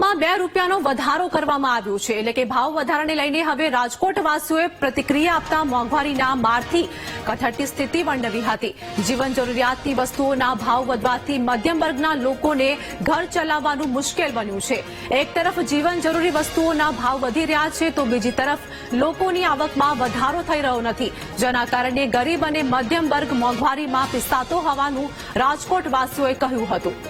ભાવમાં બે રૂપિયાનો વધારો કરવામાં આવ્યો છે. એટલે કે ભાવ વધારાને લઈને હવે રાજકોટ વાસીઓએ પ્રતિક્રિયા આપતા મોંઘવારીના મારથી કથળતી સ્થિતિ વર્ણવી હતી. જીવન જરૂરિયાતની વસ્તુઓના ભાવ વધવાથી મધ્યમ વર્ગના લોકોને ઘર ચલાવવાનું મુશ્કેલ બન્યું છે. એક તરફ જીવન જરૂરી વસ્તુઓના ભાવ વધી રહ્યા છે તો બીજી તરફ લોકોની આવકમાં વધારો થઈ રહ્યો નથી. જેના કારણે ગરીબ અને મધ્યમ વર્ગ મોંઘવારીમાં પિસ્તાતો હોવાનું રાજકોટ વાસીઓએ કહ્યું હતું.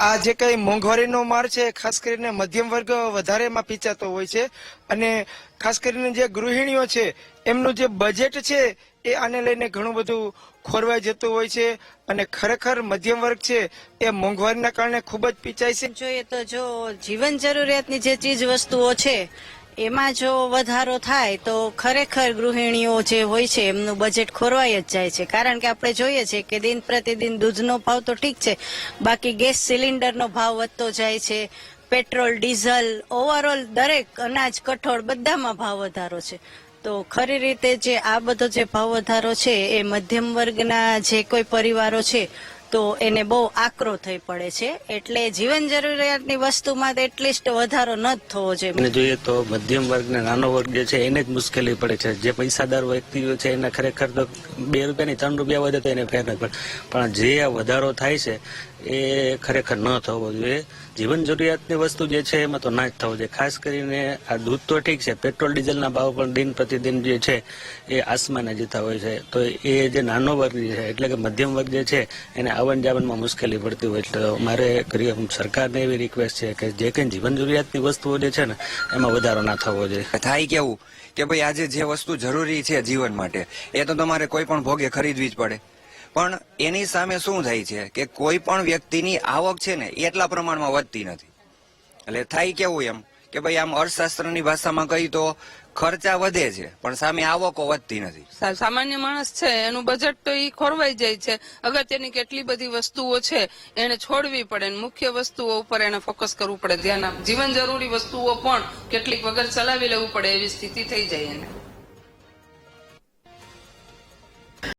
આ જે કઈ મોંઘવારીનો માર છે, ખાસ કરીને મધ્યમ વર્ગ વધારે એમાં પીચાતો હોય છે અને ખાસ કરીને જે ગૃહિણીઓ છે, એમનું જે બજેટ છે, એ આને લઈને ઘણું બધું ખોરવાઈ જતું હોય છે અને ખરેખર મધ્યમ વર્ગ છે, એ મોંઘવારીના કારણે ખૂબ જ પીચાય છે. જોઈએ તો જો જીવન જરૂરિયાતની જે ચીજ વસ્તુઓ છે એમાં જો વધારો થાય તો ખરેખર ગૃહિણીઓ જે હોય છે, એમનું બજેટ ખોરવાઈ જ જાય છે. કારણ કે આપણે જોઈએ છે કે દિન પ્રતિદિન દૂધનો ભાવ તો ઠીક છે, બાકી ગેસ સિલિન્ડરનો ભાવ વધતો જાય છે, પેટ્રોલ, ડીઝલ, ઓવરઓલ દરેક અનાજ, કઠોળ બધામાં ભાવ વધારો છે. તો ખરી રીતે જે આ બધો જે ભાવ વધારો છે, એ મધ્યમ વર્ગના જે કોઈ પરિવારો છે તો એને બહુ આકરો થઈ પડે છે. એટલે જીવન જરૂરિયાતની વસ્તુમાં એટલીસ્ટ વધારો ન થવો જોઈએ. જોઈએ તો મધ્યમ વર્ગ ને નાનો વર્ગ જે છે એને જ મુશ્કેલી પડે છે. જે પૈસાદાર વ્યક્તિઓ છે એને ખરેખર તો બે રૂપિયાની ત્રણ રૂપિયા વધે તો એને ફેર નથી પડે. પણ જે આ વધારો થાય છે એ ખરેખર ન થવો જોઈએ. જીવન જરૂરિયાતની વસ્તુ જે છે એમાં તો ના જ થવો જોઈએ. ખાસ કરીને આ દૂધ તો ઠીક છે, પેટ્રોલ, ડીઝલના ભાવ પણ દિન પ્રતિદિન જે છે એ આસમાને જતા હોય છે. તો એ જે નાનો વર્ગ છે, એટલે કે મધ્યમ વર્ગ જે છે, એને આવન જાવનમાં મુશ્કેલી પડતી હોય એટલે મારે કરી સરકારને એવી રિક્વેસ્ટ છે કે જે કંઈ જીવન જરૂરિયાતની વસ્તુઓ જે છે ને, એમાં વધારો ના થવો જોઈએ. થાય કેવું? કે ભાઈ આજે જે વસ્તુ જરૂરી છે જીવન માટે, એ તો તમારે કોઈ પણ ભોગે ખરીદવી જ પડે. પણ એની સામે શું થાય છે કે કોઈ પણ વ્યક્તિની આવક છે ને એટલા પ્રમાણમાં વધતી નથી. એટલે થાય કેવું એમ? કે ભાઈ આમ અર્થશાસ્ત્રની ભાષામાં કહી તો ખર્ચા વધે છે, પણ સામે આવકો વધતી નથી. સામાન્ય માણસ છે, એનું બજેટ તો એ ખોરવાઈ જાય છે. અગત્યની કેટલી બધી વસ્તુઓ છે, એને છોડવી પડે મુખ્ય વસ્તુઓ ઉપર એને ફોકસ કરવું પડે. ધ્યાન જીવન જરૂરી વસ્તુઓ પણ કેટલીક વગર ચલાવી લેવું પડે એવી સ્થિતિ થઈ જાય એને.